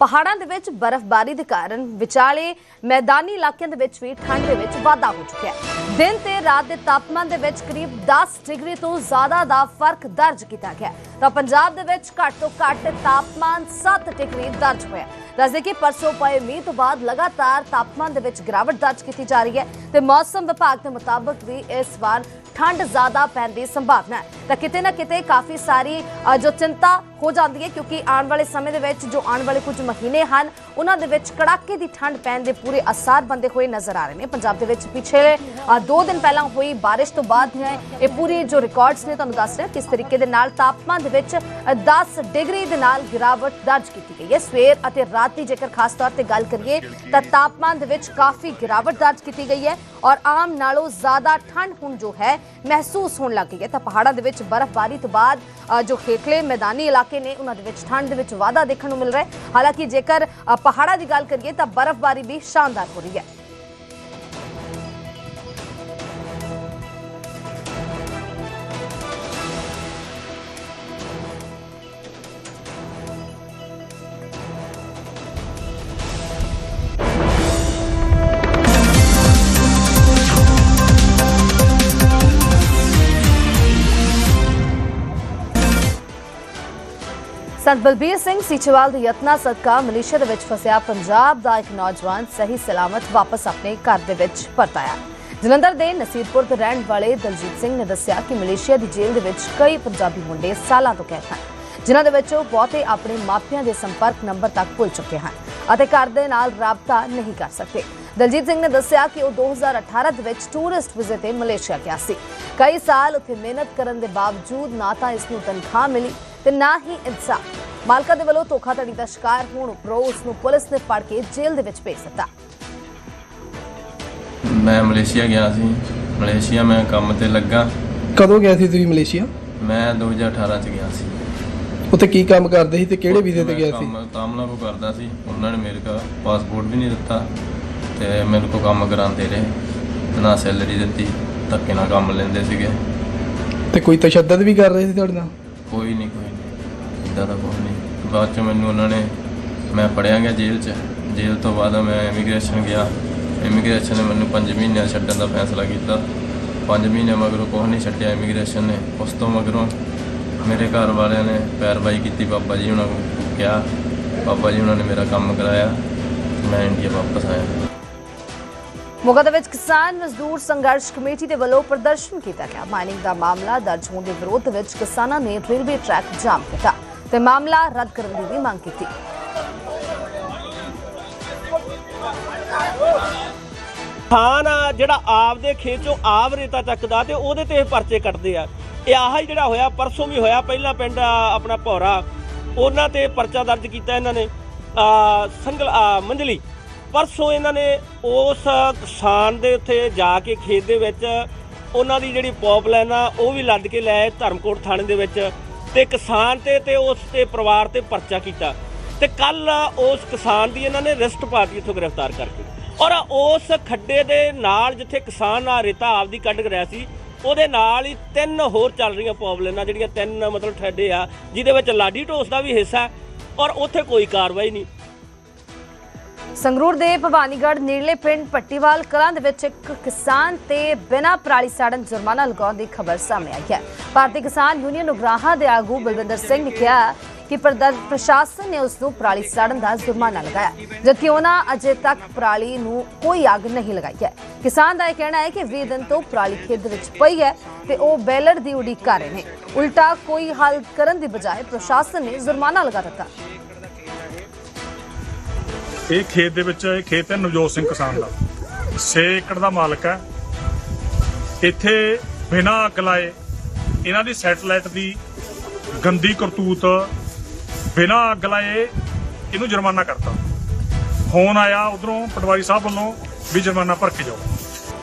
ਪਹਾੜਾਂ ਦੇ ਵਿੱਚ ਬਰਫ਼ਬਾਰੀ ਦੇ ਕਾਰਨ ਵਿਚਾਲੇ ਮੈਦਾਨੀ ਇਲਾਕਿਆਂ ਦੇ ਵਿੱਚ ਵੀ ਠੰਡ ਦੇ ਵਿੱਚ ਵਾਧਾ ਹੋ ਚੁੱਕਿਆ ਹੈ। ਦਿਨ ਤੇ ਰਾਤ ਦੇ ਤਾਪਮਾਨ ਦੇ ਵਿੱਚ ਕਰੀਬ 10 ਡਿਗਰੀ ਤੋਂ ਜ਼ਿਆਦਾ ਦਾ ਫ਼ਰਕ ਦਰਜ ਕੀਤਾ ਗਿਆ ਤਾਂ ਪੰਜਾਬ ਦੇ ਵਿੱਚ ਘੱਟ ਤੋਂ ਘੱਟ ਤਾਪਮਾਨ 7 ਡਿਗਰੀ ਦਰਜ ਹੋਇਆ ਦੱਸਦੇ ਕਿ ਪਰਸੋਂ ਪਏ ਮੀਂਹ ਤੋਂ ਬਾਅਦ ਲਗਾਤਾਰ ਤਾਪਮਾਨ ਦੇ ਵਿੱਚ ਗਿਰਾਵਟ ਦਰਜ ਕੀਤੀ ਜਾ ਰਹੀ ਹੈ ਤੇ ਮੌਸਮ ਵਿਭਾਗ ਦੇ ਮੁਤਾਬਕ ਵੀ ਇਸ ਵਾਰ ਠੰਡ ਜ਼ਿਆਦਾ ਪੈਣ ਦੀ ਸੰਭਾਵਨਾ ਹੈ। ਤਾਂ ਕਿਤੇ ਨਾ ਕਿਤੇ ਕਾਫੀ ਸਾਰੀ ਜੋ ਚਿੰਤਾ ਹੋ ਜਾਂਦੀ ਹੈ ਕਿਉਂਕਿ ਆਉਣ ਵਾਲੇ ਸਮੇਂ ਦੇ ਵਿੱਚ, ਜੋ ਆਉਣ ਵਾਲੇ ਕੁਝ ਮਹੀਨੇ ਹਨ। ਉਹਨਾਂ ਦੇ ਵਿੱਚ ਕੜਾਕੇ ਦੀ ਠੰਡ ਪੈਣ ਦੇ ਪੂਰੇ ਅਸਾਰ ਬੰਦੇ ਹੋਏ ਨਜ਼ਰ ਆ ਰਹੇ ਨੇ। ਪੰਜਾਬ ਦੇ ਵਿੱਚ ਪਿਛਲੇ ਅ, ਦੋ ਦਿਨ ਪਹਿਲਾਂ ਹੋਈ ਬਾਰਿਸ਼ ਤੋਂ ਬਾਅਦ ਇਹ ਪੂਰੇ ਜੋ ਰਿਕਾਰਡਸ ਨੇ ਤੁਹਾਨੂੰ ਦੱਸ ਰਿਹਾ ਕਿਸ ਤਰੀਕੇ ਦੇ ਨਾਲ ਤਾਪਮਾਨ ਦੇ ਵਿੱਚ ਅ, 10 ਡਿਗਰੀ ਦੇ ਨਾਲ ਗਿਰਾਵਟ ਦਰਜ ਕੀਤੀ ਗਈ ਹੈ। ਸਵੇਰ ਅਤੇ ਰਾਤ ਦੀ ਜੇਕਰ ਖਾਸ ਤੌਰ ਤੇ ਗੱਲ ਕਰੀਏ ਤਾਂ ਤਾਪਮਾਨ ਦੇ ਵਿੱਚ ਕਾਫੀ ਗਿਰਾਵਟ ਦਰਜ ਕੀਤੀ ਗਈ ਹੈ ਔਰ ਆਮ ਨਾਲੋਂ ਜ਼ਿਆਦਾ ਠੰਡ ਹੁਣ ਜੋ ਹੈ ਮਹਿਸੂਸ ਹੋਣ ਲੱਗ ਗਈ ਹੈ। ਤਾਂ ਪਹਾੜਾਂ ਦੇ ਵਿੱਚ ਬਰਫ਼ਬਾਰੀ ਤੋਂ ਬਾਅਦ ਜੋ ਖੇਤਲੇ ਮੈਦਾਨੀ ਇਲਾਕੇ ਨੇ ਉਹਨਾਂ ਦੇ ਵਿੱਚ ਠੰਡ ਦੇ ਵਿੱਚ ਵਾਧਾ ਦੇਖਣ ਨੂੰ ਮਿਲ ਰਿਹਾ ਹੈ। ਹਾਲਾਂਕਿ ਜੇਕਰ ਪਹਾੜਾਂ ਦੀ ਗੱਲ ਕਰੀਏ ਤਾਂ ਬਰਫ਼ਬਾਰੀ ਵੀ ਸ਼ਾਨਦਾਰ ਹੋ ਰਹੀ ਹੈ। ਸੰਤ ਬਲਬੀਰ ਸਿੰਘ ਸੀਚੇਵਾਲ ਦੇ ਯਤਨਾ ਸਦਕਾ ਮਲੇਸ਼ੀਆ ਦੇ ਵਿੱਚ ਫਸਿਆ ਪੰਜਾਬ ਦਾ ਇੱਕ ਨੌਜਵਾਨ ਸਹੀ ਸਲਾਮਤ ਵਾਪਸ ਆਪਣੇ ਘਰ ਦੇ ਵਿੱਚ ਪਰਤਾਇਆ ਜਲੰਧਰ ਦੇ ਨਸੀਰਪੁਰ ਦੇ ਰਹਿਣ ਵਾਲੇ ਦਲਜੀਤ ਸਿੰਘ ਨੇ ਦੱਸਿਆ ਕਿ ਮਲੇਸ਼ੀਆ ਦੀ ਜੇਲ੍ਹ ਦੇ ਵਿੱਚ ਕਈ ਪੰਜਾਬੀ ਮੁੰਡੇ ਸਾਲਾਂ ਤੋਂ ਕੈਦ ਹਨ, ਜਿਨ੍ਹਾਂ ਦੇ ਵਿੱਚੋਂ ਬਹੁਤੇ ਆਪਣੇ ਮਾਪਿਆਂ ਦੇ ਸੰਪਰਕ ਨੰਬਰ ਤੱਕ ਭੁੱਲ ਚੁੱਕੇ ਹਨ ਅਤੇ ਘਰ ਦੇ ਨਾਲ ਰਾਬਤਾ ਨਹੀਂ ਕਰ ਸਕਦੇ। ਦਲਜੀਤ ਸਿੰਘ ਨੇ ਦੱਸਿਆ ਕਿ ਉਹ 2018 ਦੇ ਵਿੱਚ ਟੂਰਿਸਟ ਵੀਜ਼ੇ ਤੇ ਮਲੇਸ਼ੀਆ ਗਿਆ ਸੀ। ਕਈ ਸਾਲ ਉੱਥੇ ਮਿਹਨਤ ਕਰਨ ਦੇ ਬਾਵਜੂਦ ਨਾ ਤਾਂ ਇਸ ਨੂੰ ਤਨਖਾਹ ਮਿਲੀ ਤੇ ਨਾ ਹੀ ਇਨਸਾਫ। ਮਾਲਕਾ ਦੇ ਵੱਲੋਂ ਧੋਖਾਧੜੀ ਦਾ ਸ਼ਿਕਾਰ ਹੋਣ ਉੱਪਰੋਂ ਉਸ ਨੂੰ ਪੁਲਿਸ ਨੇ ਫੜ ਕੇ ਜੇਲ੍ਹ ਦੇ ਵਿੱਚ ਭੇਜ ਦਿੱਤਾ। ਮੈਂ ਮਲੇਸ਼ੀਆ ਗਿਆ ਸੀ। ਮਲੇਸ਼ੀਆ ਮੈਂ ਕੰਮ ਤੇ ਲੱਗਾ। ਕਦੋਂ ਗਏ ਸੀ ਤੁਸੀਂ ਮਲੇਸ਼ੀਆ? ਮੈਂ 2018 ਚ ਗਿਆ ਸੀ। ਉੱਥੇ ਕੀ ਕੰਮ ਕਰਦੇ ਸੀ ਤੇ ਕਿਹੜੇ ਵੀਜ਼ੇ ਤੇ ਮੈਂ ਗਏ ਸੀ ਕੰਮ ਤਾਮਲਾ ਕੋ ਕਰਦਾ ਸੀ। ਉਹਨਾਂ ਨੇ ਮੇਰੇ ਕੋਲ ਪਾਸਪੋਰਟ ਵੀ ਨਹੀਂ ਦਿੱਤਾ ਤੇ ਮੇਰੇ ਕੋ ਕੰਮ ਕਰਾਉਂਦੇ ਰਹੇ। ਤੇ ਨਾ ਸੈਲਰੀ ਦਿੱਤੀ ਧੱਕੇ ਨਾਲ ਕੰਮ ਲੈਂਦੇ ਸੀਗੇ। ਤੇ ਕੋਈ ਤਸ਼ੱਦਦ ਵੀ ਕਰ ਰਹੇ ਸੀ ਤੁਹਾਡੇ ਨਾਲ? ਕੋਈ ਨਹੀਂ ਕੋਈ ਨਹੀਂ ਇਦਾਂ ਦਾ ਕੁਛ ਨਹੀਂ ਬਾਅਦ ਚ ਮੈਨੂੰ ਉਹਨਾਂ ਨੇ, ਮੈਂ ਪੜਿਆ ਗਿਆ ਜੇਲ੍ਹ ਚ। ਜੇਲ੍ਹ ਤੋਂ ਬਾਅਦ ਮੈਂ ਇਮੀਗ੍ਰੇਸ਼ਨ ਗਿਆ। ਇਮੀਗ੍ਰੇਸ਼ਨ ਨੇ ਮੈਨੂੰ 5 ਮਹੀਨਿਆਂ ਛੱਡਣ ਦਾ ਫੈਸਲਾ ਕੀਤਾ। 5 ਮਹੀਨੇ ਮਗਰੋਂ ਕੁਛ ਨਹੀਂ ਛੱਡਿਆ ਇਮੀਗ੍ਰੇਸ਼ਨ ਨੇ। ਉਸ ਤੋਂ ਮਗਰੋਂ ਮੇਰੇ ਘਰ ਵਾਲਿਆਂ ਨੇ ਪੈਰਵਾਈ ਕੀਤੀ ਬਾਬਾ ਜੀ ਉਹਨਾਂ ਨੂੰ ਕਿਹਾ, ਬਾਬਾ ਜੀ ਉਹਨਾਂ ਨੇ ਮੇਰਾ ਕੰਮ ਕਰਾਇਆ। ਮੈਂ ਇੰਡੀਆ ਵਾਪਸ ਆਇਆ। ਮੋਗਾ ਦੇ ਵਿੱਚ ਕਿਸਾਨ ਮਜ਼ਦੂਰ ਸੰਘਰਸ਼ ਕਮੇਟੀ ਦੇ ਵੱਲੋਂ ਪ੍ਰਦਰਸ਼ਨ ਕੀਤਾ ਗਿਆ। ਮਾਈਨਿੰਗ ਦਾ ਮਾਮਲਾ ਦਰਜ ਹੋਣ ਦੇ ਵਿਰੋਧ ਵਿੱਚ ਕਿਸਾਨਾਂ ਨੇ ਰੇਲਵੇ ਟਰੈਕ ਜਾਮ ਕੀਤਾ ਤੇ ਮਾਮਲਾ ਰੱਦ ਕਰਨ ਦੀ ਵੀ ਮੰਗ ਕੀਤੀ। ਕਿਸਾਨ ਆ, ਜਿਹੜਾ ਆਪਦੇ ਖੇਤ ਚੋਂ ਆਪ ਰੇਤਾ ਚੱਕਦਾ ਤੇ ਉਹਦੇ ਤੇ ਇਹ ਪਰਚੇ ਕੱਟਦੇ ਆ। ਇਹ ਆਹ ਹੀ ਜਿਹੜਾ ਹੋਇਆ, ਪਰਸੋਂ ਵੀ ਹੋਇਆ, ਪਹਿਲਾਂ ਪਿੰਡ ਆਪਣਾ ਭੌਰਾ, ਉਹਨਾਂ ਤੇ ਪਰਚਾ ਦਰਜ ਕੀਤਾ ਇਹਨਾਂ ਨੇ। ਆ, ਸੰਗਲ ਮੰਜਲੀ ਪਰਸੋਂ ਇਹਨਾਂ ਨੇ ਉਸ ਕਿਸਾਨ ਦੇ ਉੱਤੇ ਜਾ ਕੇ ਖੇਤ ਦੇ ਵਿੱਚ ਉਹਨਾਂ ਦੀ ਜਿਹੜੀ ਪੌਪਲਾਈਨ ਆ, ਉਹ ਵੀ ਲੱਦ ਕੇ ਲੈ ਧਰਮਕੋਟ ਥਾਣੇ ਦੇ ਵਿੱਚ ਤੇ ਕਿਸਾਨ ਤੇ ਤੇ ਉਸ ਤੇ ਪਰਿਵਾਰ ਤੇ ਪਰਚਾ ਕੀਤਾ। ਤੇ ਕੱਲ ਉਸ ਕਿਸਾਨ ਦੀ ਇਹਨਾਂ ਨੇ ਰਿਸਟ ਪਾਤੀ, ਇੱਥੋਂ ਗ੍ਰਿਫਤਾਰ ਕਰਕੇ। ਔਰ ਉਸ ਖੱਡੇ ਦੇ ਨਾਲ ਜਿੱਥੇ ਕਿਸਾਨ ਆ, ਰੇਤਾ ਆਪਦੀ ਕੱਢ ਰਿਹਾ ਸੀ, ਉਹਦੇ ਨਾਲ ਹੀ ਤਿੰਨ ਹੋਰ ਚੱਲ ਰਹੀਆਂ ਪੌਬਲੇਨਾਂ ਜਿਹੜੀਆਂ ਤਿੰਨ ਮਤਲਬ ਠੱਡੇ ਆ, ਜਿਹਦੇ ਵਿੱਚ ਲਾਡੀ ਢੋਸ ਦਾ ਵੀ ਹਿੱਸਾ ਔਰ ਉੱਥੇ ਕੋਈ ਕਾਰਵਾਈ ਨਹੀਂ। ਸੰਗਰੂਰ ਦੇ ਭਵਾਨੀਗੜ ਨੇੜਲੇ ਪਿੰਡ ਪੱਟੀਵਾਲ ਕਲਾਂ ਦੇ ਵਿੱਚ ਇੱਕ ਕਿਸਾਨ ਤੇ ਬਿਨਾਂ ਪਰਾਲੀ ਸਾੜਨ ਜੁਰਮਾਨਾ ਲਗਾਉਣ ਦੀ ਖਬਰ ਸਾਹਮਣੇ ਆਈ ਹੈ। ਭਾਰਤੀ ਕਿਸਾਨ ਯੂਨੀਅਨ ਉਗਰਾਹਾਂ ਦੇ ਆਗੂ ਬਲਵਿੰਦਰ ਸਿੰਘ ਨੇ ਕਿਹਾ ਕਿ ਪ੍ਰਸ਼ਾਸਨ ਨੇ ਉਸ ਨੂੰ ਪਰਾਲੀ ਸਾੜਨ ਦਾ ਜੁਰਮਾਨਾ ਲਗਾਇਆ, ਜਦਕਿ ਉਹਨਾਂ ਅਜੇ ਤੱਕ ਪਰਾਲੀ ਨੂੰ ਕੋਈ ਅੱਗ ਨਹੀਂ ਲਗਾਈ ਹੈ। ਕਿਸਾਨ ਦਾ ਇਹ ਕਹਿਣਾ ਹੈ ਕਿ 20 ਦਿਨ ਤੋਂ ਪਰਾਲੀ ਖੇਤ ਵਿੱਚ ਪਈ ਹੈ ਤੇ ਉਹ ਬੈਲਰ ਦੀ ਉਡੀਕ ਕਰ ਰਹੇ ਨੇ। ਉਲਟਾ ਕੋਈ ਹੱਲ ਕਰਨ ਦੀ ਬਜਾਏ ਪ੍ਰਸ਼ਾਸਨ ਨੇ ਜੁਰਮਾਨਾ ਲਗਾ ਦਿੱਤਾ। ਇਹ ਖੇਤ ਦੇ ਵਿੱਚ, ਇਹ ਖੇਤ ਹੈ ਨਵਜੋਤ ਸਿੰਘ ਕਿਸਾਨ ਦਾ। 6 ਏਕੜ ਦਾ ਮਾਲਕ ਹੈ। ਇੱਥੇ ਬਿਨਾਂ ਅੱਗ ਲਾਏ ਇਹਨਾਂ ਦੀ ਸੈਟਲਾਈਟ ਦੀ ਗੰਦੀ ਕਰਤੂਤ, ਬਿਨਾਂ ਅੱਗ ਲਾਏ ਇਹਨੂੰ ਜੁਰਮਾਨਾ ਕਰਤਾ। ਫੋਨ ਆਇਆ ਉਧਰੋਂ ਪਟਵਾਰੀ ਸਾਹਿਬ ਵੱਲੋਂ ਵੀ ਜੁਰਮਾਨਾ ਭਰ ਕੇ ਜਾਓ।